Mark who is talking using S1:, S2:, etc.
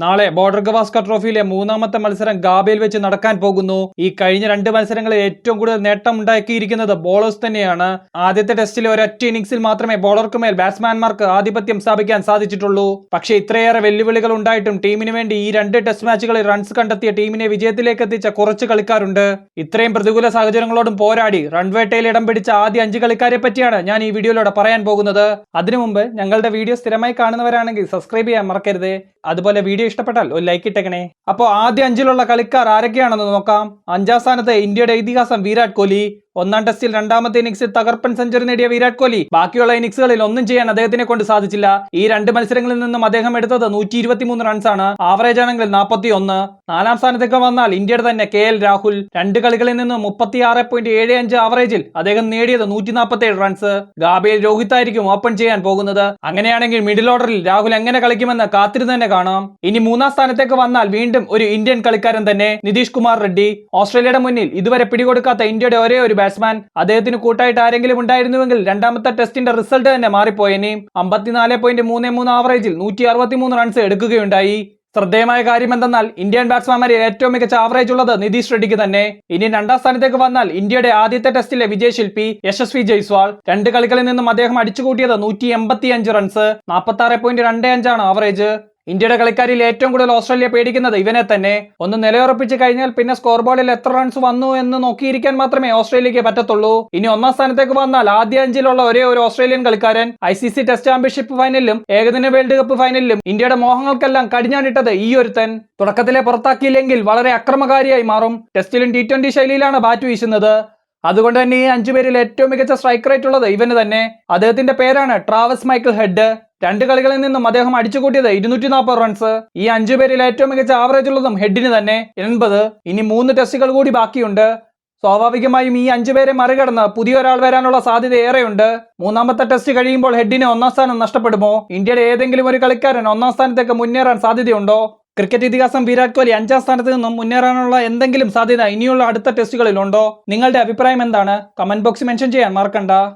S1: നാളെ ബോർഡർ ഗവാസ്കർ ട്രോഫിയിലെ മൂന്നാമത്തെ മത്സരം ഗാബയിൽ വെച്ച് നടക്കാൻ പോകുന്നു. ഈ കഴിഞ്ഞ രണ്ട് മത്സരങ്ങളിൽ ഏറ്റവും കൂടുതൽ നേട്ടം ഉണ്ടാക്കിയിരിക്കുന്നത് ബോളേഴ്സ് തന്നെയാണ്. ആദ്യത്തെ ടെസ്റ്റിലെ ഒരൊറ്റ ഇന്നിംഗ്സിൽ മാത്രമേ ബോളർക്ക് മേൽ ബാറ്റ്സ്മാൻമാർക്ക് ആധിപത്യം സ്ഥാപിക്കാൻ സാധിച്ചിട്ടുള്ളൂ. പക്ഷേ ഇത്രയേറെ വെല്ലുവിളികൾ ഉണ്ടായിട്ടും ടീമിന് വേണ്ടി ഈ രണ്ട് ടെസ്റ്റ് മാച്ചുകളിൽ റൺസ് കണ്ടെത്തിയ ടീമിനെ വിജയത്തിലേക്ക് എത്തിച്ച കുറച്ച് കളിക്കാരുണ്ട്. ഇത്രയും പ്രതികൂല സാഹചര്യങ്ങളോടും പോരാടി റൺവേട്ടയിൽ ഇടം പിടിച്ച ആദ്യ അഞ്ച് കളിക്കാരെ പറ്റിയാണ് ഞാൻ ഈ വീഡിയോയിലൂടെ പറയാൻ പോകുന്നത്. അതിനു മുമ്പ് ഞങ്ങളുടെ വീഡിയോ സ്ഥിരമായി കാണുന്നവരാണെങ്കിൽ സബ്സ്ക്രൈബ് ചെയ്യാൻ മറക്കരുത്. അതുപോലെ വീഡിയോ ഇഷ്ടപ്പെട്ടാൽ ഒരു ലൈക്ക് ഇട്ടേക്കണേ. അപ്പോൾ ആദ്യ അഞ്ചിലുള്ള കളിക്കാർ ആരൊക്കെയാണെന്ന് നോക്കാം. അഞ്ചാം സ്ഥാനത്ത് ഇന്ത്യയുടെ ഇതിഹാസം വിരാട് കോഹ്ലി ഒന്നാം ടെസ്റ്റിൽ രണ്ടാമത്തെ ഇന്നിംഗ്സിൽ തകർപ്പൻ സെഞ്ചുറി നേടിയ വിരാട് കോഹ്ലി. ബാക്കിയുള്ള ഇന്നിംഗ്സുകളിൽ ഒന്നും ചെയ്യാൻ അദ്ദേഹത്തിനെ കൊണ്ട് സാധിച്ചില്ല. ഈ രണ്ട് മത്സരങ്ങളിൽ നിന്നും അദ്ദേഹം എടുത്തത് നൂറ്റി ഇരുപത്തിമൂന്ന് റൺസാണ് ആവറേജ് ആണെങ്കിൽ നാൽപ്പത്തി ഒന്ന് നാലാം സ്ഥാനത്തേക്ക് വന്നാൽ ഇന്ത്യയുടെ തന്നെ കെ എൽ രാഹുൽ. രണ്ട് കളികളിൽ നിന്നും മുപ്പത്തി ആറ് പോയിന്റ് ഏഴ് അഞ്ച് ആവറേജിൽ അദ്ദേഹം നേടിയത് നൂറ്റി നാൽപ്പത്തി ഏഴ് റൺസ് ഗാബേൽ രോഹിത് ആയിരിക്കും ഓപ്പൺ ചെയ്യാൻ പോകുന്നത്. അങ്ങനെയാണെങ്കിൽ മിഡിൽ ഓർഡറിൽ രാഹുൽ എങ്ങനെ കളിക്കുമെന്ന് കാത്തിരുന്ന് തന്നെ കാണാം. ഇനി മൂന്നാം സ്ഥാനത്തേക്ക് വന്നാൽ വീണ്ടും ഒരു ഇന്ത്യൻ കളിക്കാരൻ തന്നെ നിതീഷ് കുമാർ റെഡ്ഡി. ഓസ്ട്രേലിയയുടെ മുന്നിൽ ഇതുവരെ പിടികൊടുക്കാത്ത ഇന്ത്യയുടെ ഒരേ ഒരു ബാറ്റ്സ്മാൻ അദ്ദേഹത്തിന് കൂട്ടായിട്ട് ആരെങ്കിലും ഉണ്ടായിരുന്നുവെങ്കിൽ രണ്ടാമത്തെ ടെസ്റ്റിന്റെ റിസൾട്ട് തന്നെ മാറിപ്പോയേനെയും അമ്പത്തിനാല് പോയിന്റ് മൂന്ന് മൂന്ന് ആവറേജിൽ നൂറ്റി അറുപത്തിമൂന്ന് റൺസ് എടുക്കുകയുണ്ടായി. ശ്രദ്ധേയമായ കാര്യം എന്തെന്നാൽ ഇന്ത്യൻ ബാറ്റ്സ്മാൻമാരിൽ ഏറ്റവും മികച്ച ആവറേജ് ഉള്ളത് നിതീഷ് റെഡ്ഡിക്ക് തന്നെ. ഇനി രണ്ടാം സ്ഥാനത്തേക്ക് വന്നാൽ ഇന്ത്യയുടെ ആദ്യത്തെ ടെസ്റ്റിലെ വിജയശില്പി യശസ്വി ജയ്സ്വാൾ. രണ്ട് കളികളിൽ നിന്നും അദ്ദേഹം അടിച്ചുകൂട്ടിയത് നൂറ്റി റൺസ് നാൽപ്പത്തി ആറ് പോയിന്റ് രണ്ട് അഞ്ചാണ് ആവറേജ് ഇന്ത്യയുടെ കളിക്കാരിൽ ഏറ്റവും കൂടുതൽ ഓസ്ട്രേലിയ പേടിക്കുന്നത് ഇവനെ തന്നെ. ഒന്ന് നിലയുറപ്പിച്ച് കഴിഞ്ഞാൽ പിന്നെ സ്കോർ ബോർഡിൽ എത്ര റൺസ് വന്നു എന്ന് നോക്കിയിരിക്കാൻ മാത്രമേ ഓസ്ട്രേലിയക്ക് പറ്റത്തുള്ളൂ. ഇനി ഒന്നാം സ്ഥാനത്തേക്ക് വന്നാൽ ആദ്യ അഞ്ചിലുള്ള ഒരേ ഒരു ഓസ്ട്രേലിയൻ കളിക്കാരൻ. I C C test championship ഫൈനലിലും ഏകദിന വേൾഡ് കപ്പ് ഫൈനലിലും ഇന്ത്യയുടെ മോഹങ്ങൾക്കെല്ലാം കടിഞ്ഞാണിട്ടത് ഈ ഒരുത്തൻ. തുടക്കത്തിലെ പുറത്താക്കിയില്ലെങ്കിൽ വളരെ അക്രമകാരിയായി മാറും. ടെസ്റ്റിലും ടി ട്വന്റി ശൈലിയിലാണ് ബാറ്റ് വീശുന്നത്. അതുകൊണ്ട് തന്നെ ഈ അഞ്ചുപേരിൽ ഏറ്റവും മികച്ച സ്ട്രൈക്ക് റേറ്റ് ഉള്ളത് ഇവന് തന്നെ. അദ്ദേഹത്തിന്റെ പേരാണ് ട്രാവസ് മൈക്കിൾ ഹെഡ്. രണ്ട് കളികളിൽ നിന്നും അദ്ദേഹം അടിച്ചുകൂട്ടിയത് ഇരുന്നൂറ്റി നാൽപ്പത് റൺസ് ഈ അഞ്ചു പേരിൽ ഏറ്റവും മികച്ച ആവറേജ് ഉള്ളതും ഹെഡിന് തന്നെ. എൺപത്. ഇനി മൂന്ന് ടെസ്റ്റുകൾ കൂടി ബാക്കിയുണ്ട്. സ്വാഭാവികമായും ഈ അഞ്ചു പേരെ മറികടന്ന് പുതിയൊരാൾ വരാനുള്ള സാധ്യത ഏറെയുണ്ട്. മൂന്നാമത്തെ ടെസ്റ്റ് കഴിയുമ്പോൾ ഹെഡിന് ഒന്നാം സ്ഥാനം നഷ്ടപ്പെടുമോ? ഇന്ത്യയുടെ ഏതെങ്കിലും ഒരു കളിക്കാരൻ ഒന്നാം സ്ഥാനത്തേക്ക് മുന്നേറാൻ സാധ്യതയുണ്ടോ? ക്രിക്കറ്റ് ഇതിഹാസം വിരാട് കോഹ്ലി അഞ്ചാം സ്ഥാനത്ത് നിന്നും മുന്നേറാനുള്ള എന്തെങ്കിലും സാധ്യത ഇനിയുള്ള അടുത്ത ടെസ്റ്റുകളിലുണ്ടോ നിങ്ങളുടെ അഭിപ്രായം എന്താണ്? കമന്റ് ബോക്സ് മെൻഷൻ ചെയ്യാൻ മറക്കണ്ട.